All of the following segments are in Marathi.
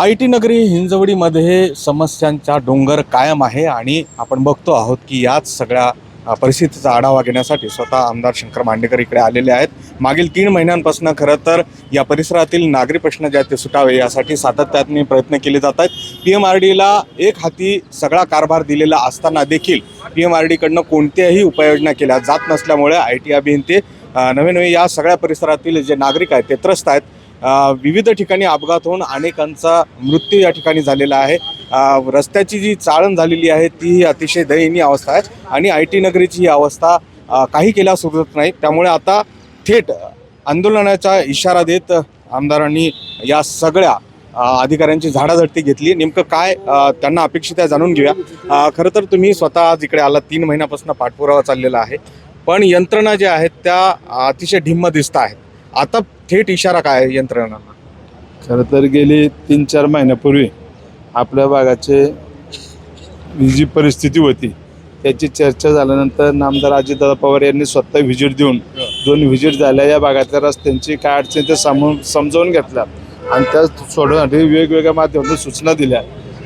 आय टी नगरी हिंजवडीमध्ये समस्यांचा डोंगर कायम आहे आणि आपण बघतो आहोत की याच सगळ्या परिस्थितीचा आढावा घेण्यासाठी स्वतः आमदार शंकर मांडेकर इकडे आलेले आहेत. मागील तीन महिन्यांपासून खरं तर या परिसरातील नागरी प्रश्न जे आहेत ते सुटावे यासाठी सातत्याने प्रयत्न केले जात आहेत. पी एम आर डीला एक हाती सगळा कारभार दिलेला असताना देखील पी एम आर डीकडनं कोणत्याही उपाययोजना केल्या जात नसल्यामुळे आय टी अभियंते नवे नवे या सगळ्या परिसरातील जे नागरिक आहेत ते त्रस्त आहेत. विविध ठिकाणी अपघात होऊन अनेकांचा मृत्यू या ठिकाणी झालेला आहे. रस्त्याची जी चाळण झालेली आहे ती अतिशय दयनीय अवस्था आहे आणि आय टी नगरीची ही अवस्था काही केल्या सुरत नाही. त्यामुळे आता थेट आंदोलनाचा इशारा देत आमदारांनी या सगळ्या अधिकाऱ्यांची झाडाझडती घेतली. नेमकं काय त्यांना अपेक्षित आहे जाणून घेऊया. खरं तर तुम्ही स्वतः आज इकडे आला तीन महिन्यापासून पाठपुरावा चाललेला आहे. पण यंत्रणा ज्या आहेत त्या अतिशय ढिम्म दिसत आहेत. आता थेट इशारा काय आहे यंत्रणांना? खरं तर गेली तीन चार महिन्यापूर्वी आपल्या भागाचे ही जी परिस्थिती होती त्याची चर्चा झाल्यानंतर नामदार अजितदादा पवार यांनी स्वतः व्हिजिट देऊन दोन व्हिजिट झाल्या. या भागातल्या रस्त्यांची काय अडचणी ते समजून समजावून घेतल्या आणि त्या सोडवण्यासाठी वेगवेगळ्या माध्यमातून सूचना दिल्या.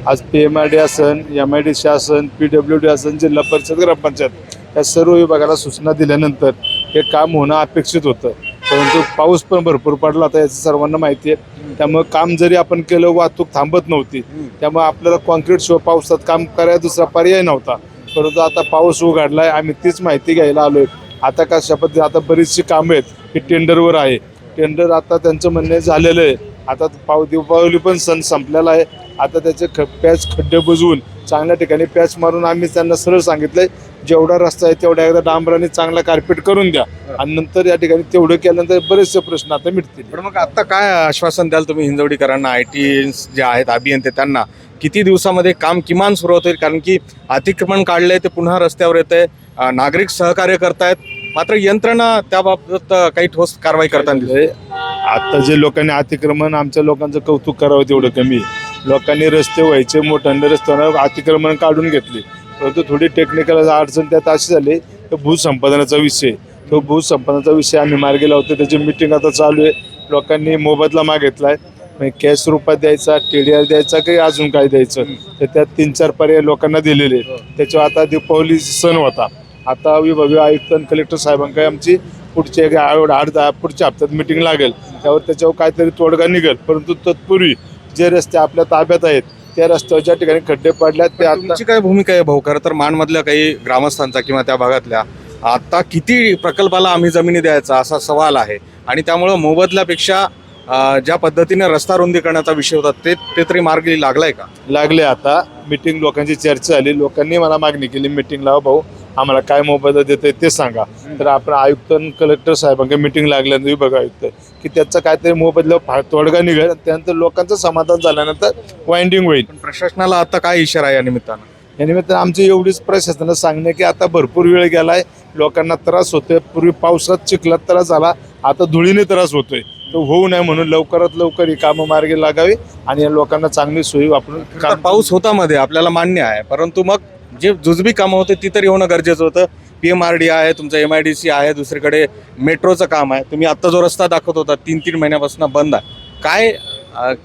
आज पी एम आय डी असन एम आय डी सी असन पी डब्ल्यू डी असन जिल्हा परिषद ग्रामपंचायत या सर्व विभागाला सूचना दिल्यानंतर हे काम होणं अपेक्षित होतं. परंतु पाऊस पण भरपूर पडला होता याचं सर्वांना माहिती आहे. त्यामुळे काम जरी आपण केलं वाहतूक थांबत नव्हती. त्यामुळे आपल्याला कॉन्क्रीट शिवाय पावसात काम करायला दुसरा पर्याय नव्हता. परंतु आता पाऊस उघडलाय आम्ही तीच माहिती घ्यायला आलोय. आता कशा पद्धती आता बरीचशी कामं आहेत. ही टेंडरवर आहे. टेंडर आता त्यांचं म्हणणे झालेलं आहे. आता पाव दीपावली पण सण संपलेला आहे. आता त्याचे ख पॅच खड्डे बुजवून चांगल्या ठिकाणी पॅच मारून आम्ही त्यांना सरळ सांगितलंय जेवढा रस्ता आहे तेवढ्या एकदा डांबराने चांगला कार्पेट करून द्या. आणि नंतर या ठिकाणी तेवढं केल्यानंतर बरेचसे प्रश्न आता मिटतील. पण मग आता काय आश्वासन द्याल तुम्ही हिंजवडीकरांना? आय टी जे आहेत अभियंते त्यांना किती दिवसामध्ये काम किमान सुरुवात होईल कारण की अतिक्रमण काढलंय ते पुन्हा रस्त्यावर येत आहे नागरिक सहकार्य करतायत. मात्र यंत्रणा त्याबाबत काही ठोस कारवाई करताना दिसत. आता जे लोकांनी अतिक्रमण आमच्या लोकांचं कौतुक करावं तेवढं कमी. लोकांनी रस्ते व्हायचे मोठ्यांना रस्त्यावर अतिक्रमण काढून घेतले. परंतु थोडी टेक्निकल अडचण त्यात अशी झाली तर भूसंपादनाचा विषय. तो भूसंपादनाचा विषय आम्ही मार्गी लावतो. त्याची मिटिंग आता चालू आहे. लोकांनी मोबदला मागितला म्हणजे कॅश रूपात द्यायचा टी डी आर द्यायचा काही अजून काय द्यायचं? तर त्यात तीन चार पर्याय लोकांना दिलेले त्याच्यावर आता दीपावली सण होता. आता विभागीय आयुक्त आणि कलेक्टर साहेबांकडे आमची पुढच्या एक आठ आठ दहा पुढच्या हप्त्यात मिटिंग लागेल. त्यावर त्याच्यावर काहीतरी तोडगा निघेल. परंतु तत्पूर्वी जे रस्ते आपल्या ताब्यात आहेत त्या रस्त्यावर ज्या ठिकाणी खड्डे पडल्यात. ते आता तुमची काय भूमिका आहे भाऊ? खरं तर मानमधल्या काही ग्रामस्थांचा किंवा त्या भागातल्या आता किती प्रकल्पाला आम्ही जमिनी द्यायचा असा सवाल आहे. आणि त्यामुळं मोबदल्यापेक्षा अ, ज्या पद्धतीने रस्ता रुंदी करण्याचा विषय होता ते ते तरी मार्गी लागलाय का? लागले आता. मिटिंग लोकांची चर्चा झाली. लोकांनी मला मागणी केली मिटिंग लावा भाऊ. आम्हाला काय मोबदला देत ते सांगा. तर आपण आयुक्त आणि कलेक्टर साहेबांकडे मिटिंग लागल्यानंतर विभाग आयुक्त की त्याचा काहीतरी मोबदला तोडगा निघेल. त्यानंतर लोकांचं समाधान झाल्यानंतर वाइंडिंग होईल. प्रशासनाला आता काय इशारा आहे या निमित्तानं? या निमित्तानं आमची एवढीच प्रशासनाला सांगणे की आता भरपूर वेळ गेलाय. लोकांना त्रास होतोय. पूर्वी पावसात चिखलात त्रास झाला. आता धुळीने त्रास होतोय. तो होऊ नये म्हणून लवकरात लवकर ही कामं मार्गी लागावी आणि या लोकांना चांगली सोयी वापरून पाऊस होता मध्ये आपल्याला मान्य आहे. परंतु मग जे जुजबी कामं होते ती तरी होणं गरजेचं होतं. पी एम आर डी आहे तुमचं एम आय डी सी आहे दुसरीकडे मेट्रोचं काम आहे. तुम्ही आत्ता जो रस्ता दाखवत होता तीन तीन महिन्यापासून बंद आहे. काय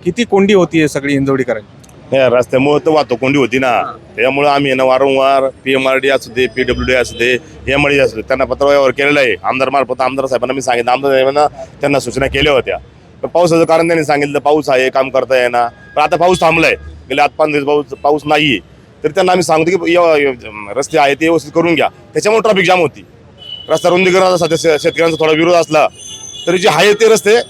किती कोंडी होती सगळी हिंजवडीकरांची? या रस्त्यामुळे तर वाहतूक कोंडी होती ना. त्यामुळे आम्ही ना वारंवार पी एम आर डी असू दे पी डब्ल्यू डी असू दे एम आर डी असू दे त्यांना पत्रव्यवहार केलेला आहे. आमदार मार्फत आमदार साहेबांना मी सांगितलं. आमदार साहेबांना त्यांना सूचना केल्या होत्या. पण पावसाचं कारण त्यांनी सांगितलं पाऊस आहे काम करता येणार पण आता पाऊस थांबलाय. गेले आठ पाच दिवस पाऊस पाऊस नाहीये. तर त्यांना आम्ही सांगतो की य- य- रस्ते आहे ते व्यवस्थित करून घ्या. त्याच्यामुळे ट्रॅफिक जाम होती. रस्ता रुंदीकरणाचा सध्या शे- शेतकऱ्यांचा थोडा विरोध असला तरी जे आहे ते रस्ते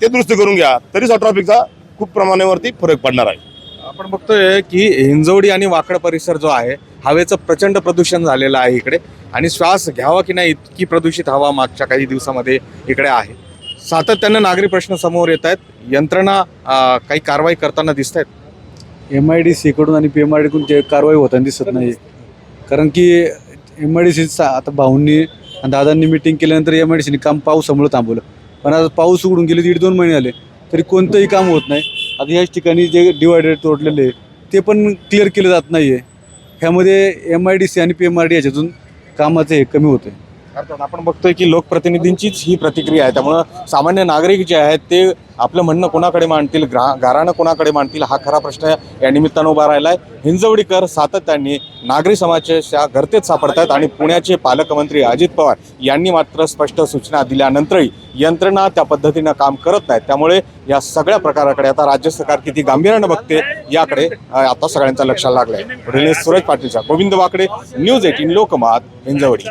ते दुरुस्त करून घ्या. तरी ट्रॅफिकचा खूप प्रमाणावरती फरक पडणार आहे. आपण बघतोय की हिंजवडी आणि वाकड परिसर जो आहे हवेचं प्रचंड प्रदूषण झालेलं आहे इकडे. आणि श्वास घ्यावा की नाही इतकी प्रदूषित हवा मागच्या काही दिवसामध्ये इकडे आहे. सातत्यानं नागरी प्रश्न समोर येत आहेत. यंत्रणा अं, काही कारवाई करताना दिसत आहेत एम आय डी सीकडून आणि पी एम आय डीकडून जे कारवाई होताना दिसत नाही कारण की एम आय डी सीचा आता भाऊंनी आणि दादांनी मिटिंग केल्यानंतर एम आय डी सीने काम पावसामुळे थांबवलं. पण आता पाऊस उघडून गेले दीड दोन महिने आले तरी कोणतंही काम होत नाही. आता याच ठिकाणी जे डिवायडर तोडलेले आहे, ते पण क्लिअर केलं जात नाही आहे ह्यामध्ये एम आय डी सी आणि पी एम आर डी याच्यातून कामाचं हे कमी होतं अर्थात आपण बघतोय की लोकप्रतिनिधींचीच ही प्रतिक्रिया आहे. त्यामुळं सामान्य नागरिक जे आहेत ते आपलं म्हणणं कोणाकडे मांडतील ग्रा गाराणं कोणाकडे मांडतील हा खरा प्रश्न या निमित्तानं उभा राहिला आहे हिंजवडीकर सातत्याने नागरी समाजाच्या गर्तेत सापडत आहेत आणि पुण्याचे पालकमंत्री अजित पवार यांनी मात्र स्पष्ट सूचना दिल्यानंतरही यंत्रणा त्या पद्धतीनं काम करत नाहीत. त्यामुळे या सगळ्या प्रकाराकडे आता राज्य सरकार किती गांभीर्यानं बघते याकडे आता सगळ्यांचं लक्ष लागलं आहे सूरज पाटीलच्या गोविंद वाकडे न्यूज एटीन लोकमत हिंजवडी.